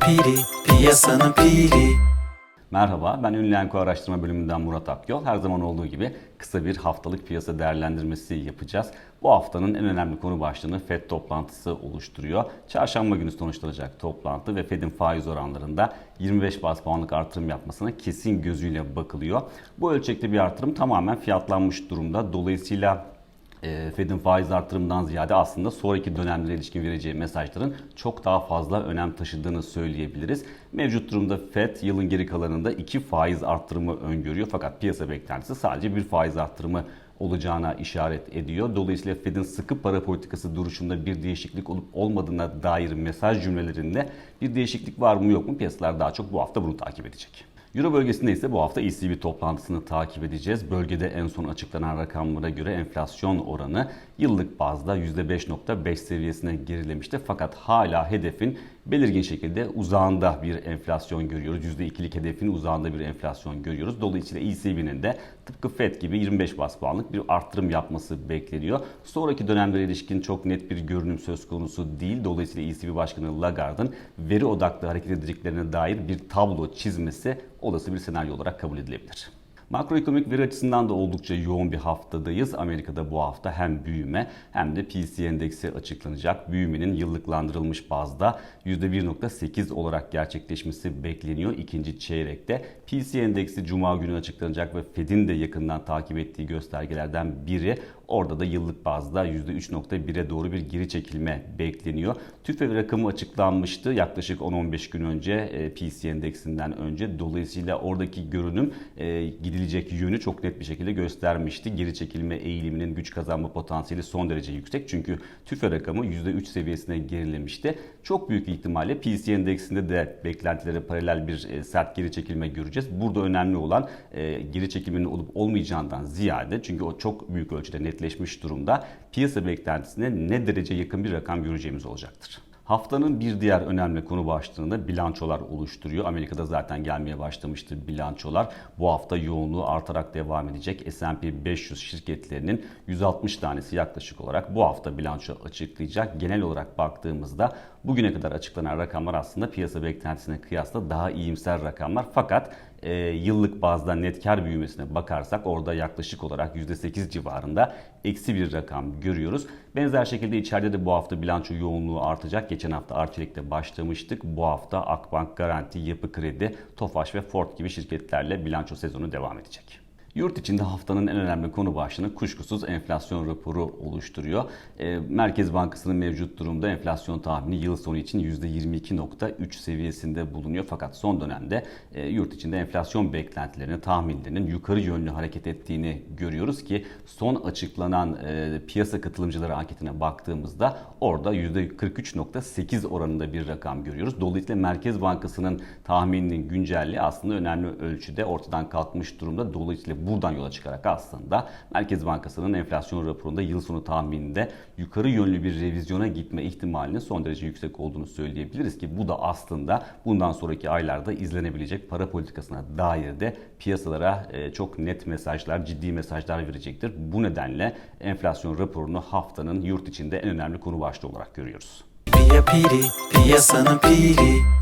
piri, piyasanın piri. Merhaba, ben Ünlü Enko Araştırma Bölümünden Murat Akyol. Her zaman olduğu gibi kısa bir haftalık piyasa değerlendirmesi yapacağız. Bu haftanın en önemli konu başlığını FED toplantısı oluşturuyor. Çarşamba günü sonuçlanacak toplantı ve FED'in faiz oranlarında 25 bas puanlık artırım yapmasına kesin gözüyle bakılıyor. Bu ölçekte bir artırım tamamen fiyatlanmış durumda. Dolayısıyla e, Fed'in faiz artırımından ziyade aslında sonraki dönemlere ilişkin vereceği mesajların çok daha fazla önem taşıdığını söyleyebiliriz. Mevcut durumda Fed yılın geri kalanında iki faiz artırımı öngörüyor fakat piyasa beklentisi sadece bir faiz artırımı olacağına işaret ediyor. Dolayısıyla Fed'in sıkı para politikası duruşunda bir değişiklik olup olmadığına dair mesaj cümlelerinde bir değişiklik var mı yok mu piyasalar daha çok bu hafta bunu takip edecek. Euro bölgesinde ise bu hafta ECB toplantısını takip edeceğiz. Bölgede en son açıklanan rakamlara göre enflasyon oranı yıllık bazda %5.5 seviyesine gerilemişti. Fakat hala hedefin belirgin şekilde uzağında bir enflasyon görüyoruz. %2'lik hedefin uzağında bir enflasyon görüyoruz. Dolayısıyla ECB'nin de FED gibi 25 bas puanlık bir arttırım yapması bekleniyor. Sonraki dönemlere ilişkin çok net bir görünüm söz konusu değil. Dolayısıyla ECB Başkanı Lagarde'ın veri odaklı hareket edeceklerine dair bir tablo çizmesi olası bir senaryo olarak kabul edilebilir. Makroekonomik veri açısından da oldukça yoğun bir haftadayız. Amerika'da bu hafta hem büyüme hem de PCE endeksi açıklanacak. Büyümenin yıllıklandırılmış bazda %1.8 olarak gerçekleşmesi bekleniyor ikinci çeyrekte. PCE endeksi cuma günü açıklanacak ve Fed'in de yakından takip ettiği göstergelerden biri. Orada da yıllık bazda %3.1'e doğru bir geri çekilme bekleniyor. TÜFE rakamı açıklanmıştı yaklaşık 10-15 gün önce PCE endeksinden önce. Dolayısıyla oradaki görünüm e, gidilecek yönü çok net bir şekilde göstermişti. Geri çekilme eğiliminin güç kazanma potansiyeli son derece yüksek. Çünkü TÜFE rakamı %3 seviyesine gerilemişti. Çok büyük ihtimalle PCE endeksinde de beklentilere paralel bir e, sert geri çekilme göreceğiz. Burada önemli olan geri çekilmenin olup olmayacağından ziyade çünkü o çok büyük ölçüde netleşmiş durumda piyasa beklentisine ne derece yakın bir rakam göreceğimiz olacaktır. Haftanın bir diğer önemli konu başlığında bilançolar oluşturuyor. Amerika'da zaten gelmeye başlamıştı bilançolar. Bu hafta yoğunluğu artarak devam edecek. S&P 500 şirketlerinin 160 tanesi yaklaşık olarak bu hafta bilanço açıklayacak. Genel olarak baktığımızda bugüne kadar açıklanan rakamlar aslında piyasa beklentisine kıyasla daha iyimser rakamlar. Fakat e, yıllık bazda net kar büyümesine bakarsak orada yaklaşık olarak %8 civarında eksi bir rakam görüyoruz. Benzer şekilde içeride de bu hafta bilanço yoğunluğu artacak. Geçen hafta Arçelik'te başlamıştık. Bu hafta Akbank, Garanti, Yapı Kredi, Tofaş ve Ford gibi şirketlerle bilanço sezonu devam edecek. Yurt içinde haftanın en önemli konu başlığını kuşkusuz enflasyon raporu oluşturuyor. E, Merkez Bankası'nın mevcut durumda enflasyon tahmini yıl sonu için %22.3 seviyesinde bulunuyor. Fakat son dönemde e, yurt içinde enflasyon beklentilerinin, tahminlerinin yukarı yönlü hareket ettiğini görüyoruz ki son açıklanan e, piyasa katılımcıları anketine baktığımızda orada %43.8 oranında bir rakam görüyoruz. Dolayısıyla Merkez Bankası'nın tahmininin güncelliği aslında önemli ölçüde ortadan kalkmış durumda. Dolayısıyla buradan yola çıkarak aslında Merkez Bankası'nın enflasyon raporunda yıl sonu tahmininde yukarı yönlü bir revizyona gitme ihtimalinin son derece yüksek olduğunu söyleyebiliriz ki bu da aslında bundan sonraki aylarda izlenebilecek para politikasına dair de piyasalara e, çok net mesajlar, ciddi mesajlar verecektir. Bu nedenle enflasyon raporunu haftanın yurt içinde en önemli konu başlığı olarak görüyoruz. Piya piri, piyasanın piri.